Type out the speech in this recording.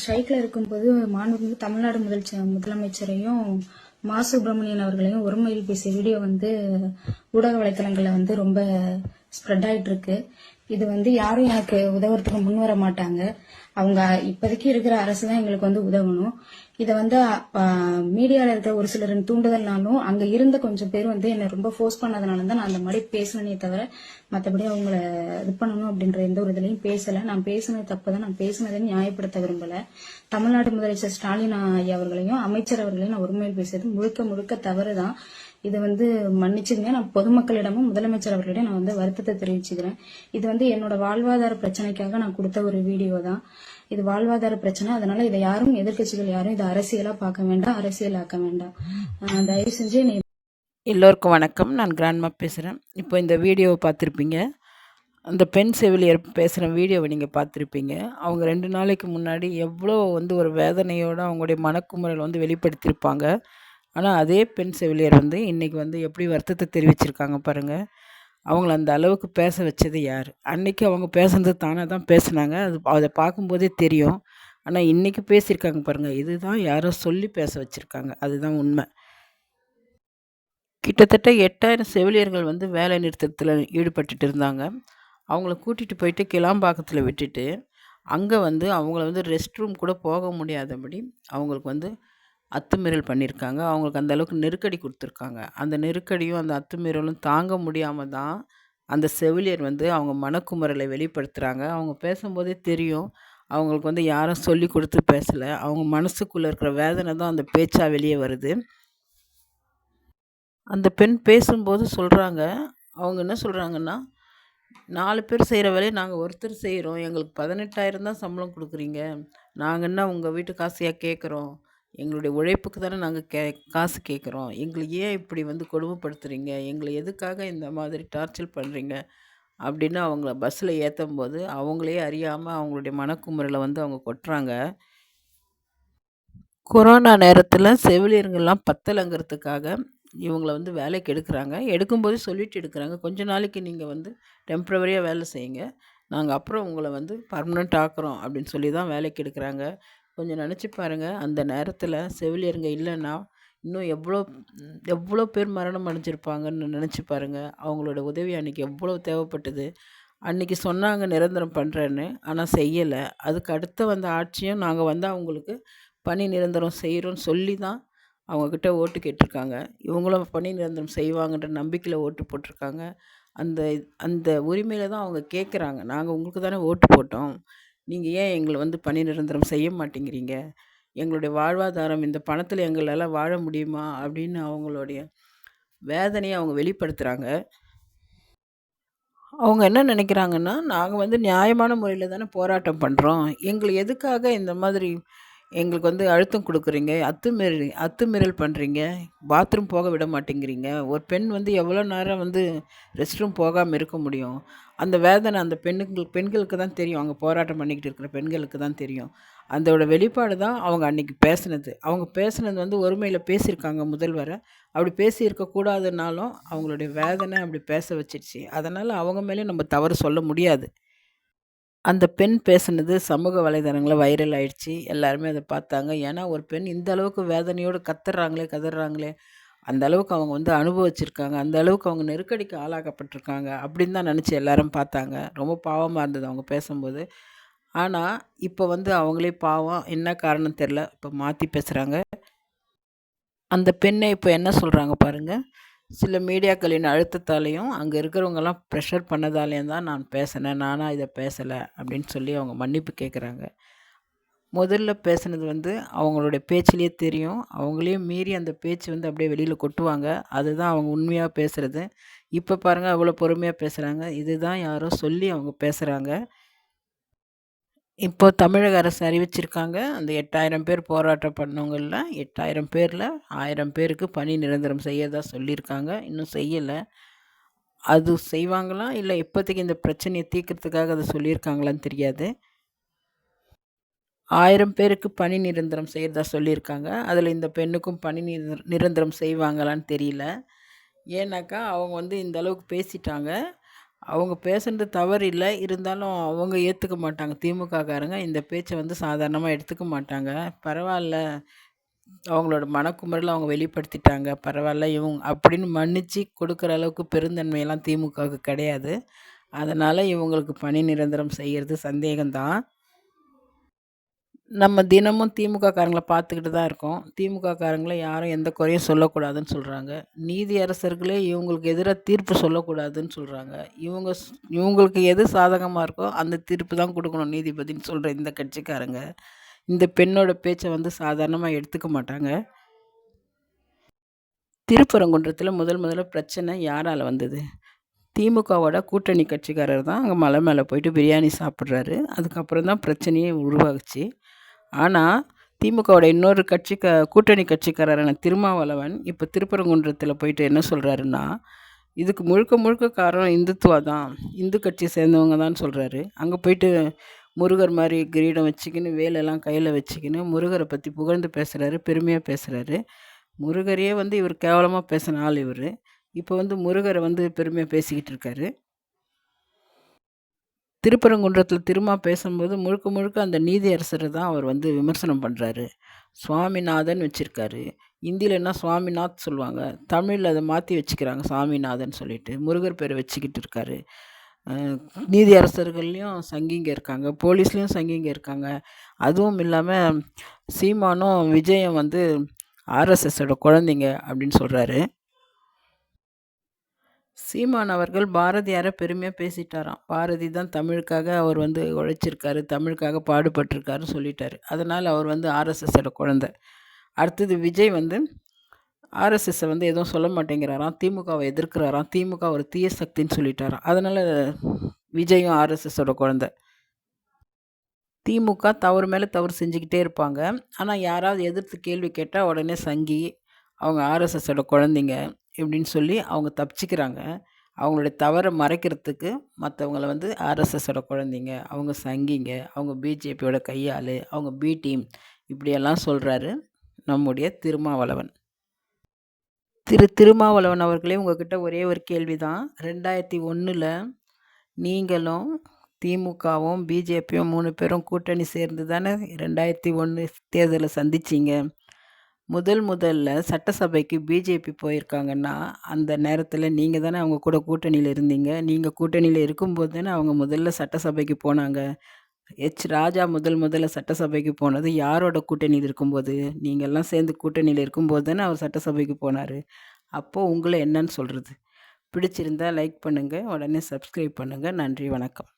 ஸ்ட்ரைக்கில் இருக்கும்போது மாண்புமிகு தமிழ்நாடு முதல் முதலமைச்சரையும் மா. சுப்பிரமணியன் அவர்களையும் ஒருமையில் பேசிய வீடியோ வந்து ஊடக வலைத்தளங்களில் வந்து ரொம்ப ஸ்ப்ரெட் ஆகிட்டு இருக்கு. இது வந்து யாரும் எனக்கு உதவுறதுக்கு முன் வர மாட்டாங்க. அவங்க இப்போதைக்கு இருக்கிற அரசு தான் எங்களுக்கு வந்து உதவணும். இதை வந்து மீடியாவில் இருக்கிற ஒரு சிலரின் தூண்டுதல்னாலும் அங்கே இருந்த கொஞ்சம் பேர் வந்து என்னை ரொம்ப ஃபோர்ஸ் பண்ணதுனால தான் நான் அந்த மாதிரி பேசினே தவிர மற்றபடி அவங்கள இது பண்ணணும் அப்படின்ற எந்த ஒரு இதுலையும் பேசலை. நான் பேசினது தப்பு தான் நான் பேசினதை நியாயப்படுத்த விரும்பலை. தமிழ்நாடு முதலமைச்சர் ஸ்டாலின் ஐயா அவர்களையும் அமைச்சர் அவர்களையும் நான் ஒருமையில் பேசுறது முழுக்க முழுக்க தவறு தான் இது வந்து மன்னிச்சிருங்க நான் பொதுமக்களிடமும் முதலமைச்சர் அவர்களிடம் நான் வந்து வருத்தத்தை தெரிவிச்சுக்கிறேன். இது வந்து என்னோட வாழ்வாதார பிரச்சனைக்காக நான் கொடுத்த ஒரு வீடியோ தான். இது வாழ்வாதார பிரச்சனை. அதனால இதை யாரும் எதிர்கட்சிகள் யாரும் இதை அரசியலா பார்க்க வேண்டாம் அரசியல் ஆக்க வேண்டாம் தயவு செஞ்சு நீ எல்லோருக்கும் வணக்கம். நான் கிராண்ட்மா பேசுகிறேன் இப்போ இந்த வீடியோவை பார்த்துருப்பீங்க. அந்த பெண் செவிலியர் பேசுகிற வீடியோவை நீங்கள் பார்த்துருப்பீங்க. அவங்க ரெண்டு நாளைக்கு முன்னாடி எவ்வளோ வந்து ஒரு வேதனையோடு அவங்களுடைய மனக்குமுறையில் வந்து வெளிப்படுத்தியிருப்பாங்க. ஆனால் அதே பெண் செவிலியர் வந்து இன்றைக்கி வந்து எப்படி வருத்தத்தை தெரிவிச்சிருக்காங்க பாருங்கள் அவங்கள அந்த அளவுக்கு பேச வச்சது யார்? அன்றைக்கி அவங்க பேசுனது தானே தான் பேசுனாங்க. அது அதை பார்க்கும்போதே தெரியும். ஆனால் இன்றைக்கி பேசியிருக்காங்க பாருங்கள் இதுதான் யாரோ சொல்லி பேச வச்சுருக்காங்க. அதுதான் உண்மை. கிட்டத்தட்ட எட்டாயிரம் செவிலியர்கள் வந்து வேலை நிறுத்தத்தில் ஈடுபட்டுட்டு இருந்தாங்க. அவங்கள கூட்டிகிட்டு போயிட்டு கிளாம்பாக்கத்தில் விட்டுட்டு அங்கே வந்து அவங்கள வந்து ரெஸ்ட் ரூம் கூட போக முடியாதபடி அவங்களுக்கு வந்து அத்துமீறல் பண்ணியிருக்காங்க. அவங்களுக்கு அந்த அளவுக்கு நெருக்கடி கொடுத்துருக்காங்க. அந்த நெருக்கடியும் அந்த அத்துமீறலும் தாங்க முடியாமல் தான் அந்த செவிலியர் வந்து அவங்க மனக்குமுறலை வெளிப்படுத்துகிறாங்க அவங்க பேசும்போதே தெரியும். அவங்களுக்கு வந்து யாரும் சொல்லி கொடுத்து பேசலை. அவங்க மனசுக்குள்ளே இருக்கிற வேதனை தான் அந்த பேச்சாக வெளியே வருது. அந்த பெண் பேசும்போது சொல்கிறாங்க அவங்க என்ன சொல்கிறாங்கன்னா நாலு பேர் செய்கிற வேலையை நாங்கள் ஒருத்தர் செய்கிறோம் எங்களுக்கு பதினெட்டாயிரம் தான் சம்பளம் கொடுக்குறீங்க. நாங்கள் என்ன உங்கள் வீட்டு காசையாக கேட்குறோம் எங்களுடைய உழைப்புக்கு தானே நாங்கள் கே காசு கேட்குறோம். எங்களை ஏன் இப்படி வந்து கொடுமைப்படுத்துகிறீங்க எங்களை எதுக்காக இந்த மாதிரி டார்ச்சர் பண்ணுறீங்க அப்படின்னு அவங்கள பஸ்ஸில் ஏற்றும் போது அவங்களே அறியாமல் அவங்களுடைய மனக்குமுறையில் வந்து அவங்க கொட்டுறாங்க. கொரோனா நேரத்தில் செவிலியர்கள்லாம் பத்தலைங்கிறதுக்காக இவங்கள வந்து வேலைக்கு எடுக்கிறாங்க. எடுக்கும்போது சொல்லிட்டு எடுக்கிறாங்க. கொஞ்ச நாளைக்கு நீங்கள் வந்து டெம்ப்ரவரியாக வேலை செய்யுங்க. நாங்கள் அப்புறம் உங்களை வந்து பர்மனெண்ட் ஆக்குறோம் அப்படின்னு சொல்லி தான் வேலைக்கு எடுக்கிறாங்க. கொஞ்சம் நினச்சி பாருங்கள் அந்த நேரத்தில் செவிலியருங்க இல்லைன்னா இன்னும் எவ்வளோ எவ்வளோ பேர் மரணம் அடைஞ்சிருப்பாங்கன்னு நினச்சி பாருங்கள் அவங்களோட உதவி அன்றைக்கி எவ்வளோ தேவைப்பட்டது. அன்றைக்கி சொன்னாங்க நிரந்தரம் பண்ணுறேன்னு ஆனால் செய்யலை. அதுக்கு அடுத்த வந்த ஆட்சியும் நாங்கள் வந்து அவங்களுக்கு பணி நிரந்தரம் செய்கிறோன்னு சொல்லி தான் அவங்கக்கிட்ட ஓட்டு கேட்டிருக்காங்க. இவங்களும் பணி நிரந்தரம் செய்வாங்கன்ற நம்பிக்கையில் ஓட்டு போட்டிருக்காங்க. அந்த அந்த உரிமையில் தான் அவங்க கேட்குறாங்க நாங்கள் உங்களுக்கு தானே ஓட்டு போட்டோம். நீங்கள் ஏன் எங்களை வந்து பணி நிரந்தரம் செய்ய மாட்டேங்கிறீங்க? எங்களுடைய வாழ்வாதாரம் இந்த பணத்தில் எங்களால் வாழ முடியுமா? அப்படின்னு அவங்களுடைய வேதனையை அவங்க வெளிப்படுத்துகிறாங்க அவங்க என்ன நினைக்கிறாங்கன்னா நாங்கள் வந்து நியாயமான முறையில் தானே போராட்டம் பண்ணுறோம் எங்களை எதுக்காக இந்த மாதிரி எங்களுக்கு வந்து அழுத்தம் கொடுக்குறீங்க அத்துமீறி அத்துமீறல் பண்ணுறீங்க பாத்ரூம் போக விட மாட்டேங்கிறீங்க. ஒரு பெண் வந்து எவ்வளோ நேரம் வந்து ரெஸ்ட் ரூம் போகாமல் இருக்க முடியும்? அந்த வேதனை அந்த பெண்ணுக்கு பெண்களுக்கு தான் தெரியும். அவங்க போராட்டம் பண்ணிக்கிட்டு இருக்கிற பெண்களுக்கு தான் தெரியும். அதோட வெளிப்பாடு தான் அவங்க அன்றைக்கி பேசுனது. அவங்க பேசுனது வந்து ஒருமையில் பேசியிருக்காங்க முதல்வரை. அப்படி பேசியிருக்கக்கூடாதுனாலும் அவங்களுடைய வேதனை அப்படி பேச வச்சிருச்சு. அதனால் அவங்க மேலே நம்ம தவறு சொல்ல முடியாது. அந்த பெண் பேசுனது சமூக வலைதளங்களில் வைரல் ஆயிடுச்சு. எல்லாருமே அதை பார்த்தாங்க. ஏன்னா ஒரு பெண் இந்த அளவுக்கு வேதனையோடு கத்துறாங்களே கதறாங்களே அந்த அளவுக்கு அவங்க வந்து அனுபவிச்சிருக்காங்க. அந்த அளவுக்கு அவங்க நெருக்கடிக்கு ஆளாக்கப்பட்டிருக்காங்க அப்படின்னு தான் நினச்சி எல்லாரும் பார்த்தாங்க. ரொம்ப பாவமாக இருந்தது அவங்க பேசும்போது. ஆனால் இப்போ வந்து அவங்களே பாவம். என்ன காரணம் தெரில இப்போ மாற்றி பேசுகிறாங்க அந்த பெண்ணை இப்போ என்ன சொல்கிறாங்க பாருங்கள் சில மீடியாக்களின் அழுத்தத்தாலேயும் அங்கே இருக்கிறவங்கெல்லாம் ப்ரெஷர் பண்ணதாலேயும் தான் நான் பேசினேன். நானாக இதை பேசலை அப்படின்னு சொல்லி அவங்க மன்னிப்பு கேட்குறாங்க முதல்ல பேசுனது வந்து அவங்களுடைய பேச்சிலே தெரியும். அவங்களையும் மீறி அந்த பேச்சு வந்து அப்படியே வெளியில் கொட்டுவாங்க. அதுதான் அவங்க உண்மையாக பேசுகிறது இப்போ பாருங்கள் அவ்வளோ பொறுமையாக பேசுகிறாங்க இதுதான் யாரோ சொல்லி அவங்க பேசுகிறாங்க இப்போ தமிழக அரசு அறிவிச்சிருக்காங்க அந்த எட்டாயிரம் பேர் போராட்டம் பண்ணவங்களில் எட்டாயிரம் பேரில் ஆயிரம் பேருக்கு பணி நிரந்தரம் செய்யறதா சொல்லியிருக்காங்க. இன்னும் செய்யலை. அது செய்வாங்களா? இல்லை இப்போதைக்கு இந்த பிரச்சனையை தீர்க்கறதுக்காக அதை சொல்லியிருக்காங்களான்னு தெரியாது. ஆயிரம் பேருக்கு பணி நிரந்தரம் செய்கிறதா சொல்லியிருக்காங்க. அதில் இந்த பெண்ணுக்கும் பணி நிரந்தரம் செய்வாங்களான்னு தெரியல. ஏன்னாக்கா அவங்க வந்து இந்த அளவுக்கு பேசிட்டாங்க. அவங்க பேசுனது தவறு இல்லை. இருந்தாலும் அவங்க ஏற்றுக்க மாட்டாங்க. திமுககாரங்க இந்த பேச்சை வந்து சாதாரணமாக எடுத்துக்க மாட்டாங்க. பரவாயில்ல. அவங்களோட மனக்குமரில் அவங்க வெளிப்படுத்திட்டாங்க. பரவாயில்ல இவங்க அப்படின்னு மன்னிச்சு கொடுக்குற அளவுக்கு பெருந்தன்மையெல்லாம் திமுகவுக்கு கிடையாது. அதனால் இவங்களுக்கு பணி நிரந்தரம் செய்கிறது சந்தேகம்தான். நம்ம தினமும் திமுக காரங்களை பார்த்துக்கிட்டு தான் இருக்கோம். திமுக யாரும் எந்த குறையும் சொல்லக்கூடாதுன்னு சொல்கிறாங்க நீதி அரசர்களே இவங்களுக்கு எதிராக தீர்ப்பு சொல்லக்கூடாதுன்னு சொல்கிறாங்க இவங்க இவங்களுக்கு எது சாதகமாக இருக்கோ அந்த தீர்ப்பு தான் கொடுக்கணும் நீதிபதின்னு சொல்கிற இந்த கட்சிக்காரங்க. இந்த பெண்ணோட பேச்சை வந்து சாதாரணமாக எடுத்துக்க மாட்டாங்க. திருப்பரங்குன்றத்தில் முதல் முதல்ல பிரச்சனை யாரால் வந்தது? திமுகவோட கூட்டணி கட்சிக்காரர் தான் அங்கே மலை மேலே போயிட்டு பிரியாணி சாப்பிட்றாரு. அதுக்கப்புறம் தான் பிரச்சனையே உருவாகுச்சு. ஆனால் திமுகவோட இன்னொரு கட்சி க கூட்டணி கட்சிக்காரரான திருமாவளவன் இப்போ திருப்பரங்குன்றத்தில் போயிட்டு என்ன சொல்கிறாருன்னா இதுக்கு முழுக்க முழுக்க காரணம் இந்துத்துவா தான். இந்து கட்சியை சேர்ந்தவங்க தான் சொல்கிறாரு அங்கே போயிட்டு முருகர் மாதிரி கிரீடம் வச்சுக்கின்னு வேலெல்லாம் கையில் வச்சுக்கின்னு முருகரை பற்றி புகழ்ந்து பேசுகிறாரு பெருமையாக பேசுகிறாரு முருகரையே வந்து இவர் கேவலமாக பேசின ஆள் இவர். இப்போ வந்து முருகரை வந்து பெருமையாக பேசிக்கிட்டு இருக்காரு. திருப்பரங்குன்றத்தில் திருமா பேசும்போது முழுக்க முழுக்க அந்த நீதியரசரை தான் அவர் வந்து விமர்சனம் பண்ணுறாரு சுவாமிநாதன் வச்சுருக்காரு. ஹிந்தியில் என்ன சுவாமிநாத் சொல்லுவாங்க? தமிழில் அதை மாற்றி வச்சுக்கிறாங்க சாமிநாதன் சொல்லிட்டு. முருகர் பேரை வச்சுக்கிட்டு இருக்காரு. நீதியரசர்கள்லேயும் சங்கிங்க இருக்காங்க. போலீஸ்லேயும் சங்கிங்க இருக்காங்க. அதுவும் இல்லாமல் சீமானும் விஜயம் வந்து ஆர்எஸ்எஸோட குழந்தைங்க அப்படின்னு சொல்கிறாரு சீமான் அவர்கள் பாரதியாரை பெருமையாக பேசிட்டாராம். பாரதி தான் தமிழுக்காக அவர் வந்து உழைச்சிருக்காரு தமிழுக்காக பாடுபட்டிருக்காருன்னு சொல்லிட்டாரு. அதனால் அவர் வந்து ஆர்எஸ்எஸோட குழந்தை. அடுத்தது விஜய் வந்து ஆர்எஸ்எஸ்ஸை வந்து எதுவும் சொல்ல மாட்டேங்கிறாராம். திமுகவை எதிர்க்கிறாராம். திமுக ஒரு தீய சக்தின்னு சொல்லிட்டாராம். அதனால் விஜயும் ஆர்எஸ்எஸோட குழந்தை. திமுக தவறு மேலே தவறு செஞ்சுக்கிட்டே இருப்பாங்க. ஆனால் யாராவது எதிர்த்து கேள்வி கேட்டால் உடனே சங்கி அவங்க ஆர்எஸ்எஸோட குழந்தைங்க இப்படின்னு சொல்லி அவங்க தப்பிச்சுக்கிறாங்க. அவங்களுடைய தவறை மறைக்கிறதுக்கு மற்றவங்கள வந்து ஆர்எஸ்எஸோட குழந்தைங்க அவங்க சங்கிங்க அவங்க பிஜேபியோட கையாள் அவங்க பி டீம் இப்படியெல்லாம் சொல்கிறாரு நம்முடைய திருமாவளவன். திரு திருமாவளவன் அவர்களே உங்ககிட்ட ஒரே ஒரு கேள்வி தான் ரெண்டாயிரத்தி ஒன்றில் நீங்களும் திமுகவும் பிஜேபியும் மூணு பேரும் கூட்டணி சேர்ந்து தானே ரெண்டாயிரத்தி ஒன்று தேர்தலை சந்திச்சிங்க? முதல் முதல்ல சட்டசபைக்கு பிஜேபி போயிருக்காங்கன்னா அந்த நேரத்தில் நீங்கள் தானே அவங்க கூட கூட்டணியில் இருந்தீங்க. நீங்கள் கூட்டணியில் இருக்கும்போது தானே அவங்க முதல்ல சட்டசபைக்கு போனாங்க. எச். ராஜா முதல் முதல்ல சட்டசபைக்கு போனது யாரோட கூட்டணியில் இருக்கும்போது? நீங்கள்லாம் சேர்ந்து கூட்டணியில் இருக்கும்போது தானே அவர் சட்டசபைக்கு போனார். அப்போது உங்களை என்னன்னு சொல்கிறது பிடிச்சிருந்தா லைக் பண்ணுங்கள் உடனே சப்ஸ்கிரைப் பண்ணுங்கள் நன்றி வணக்கம்.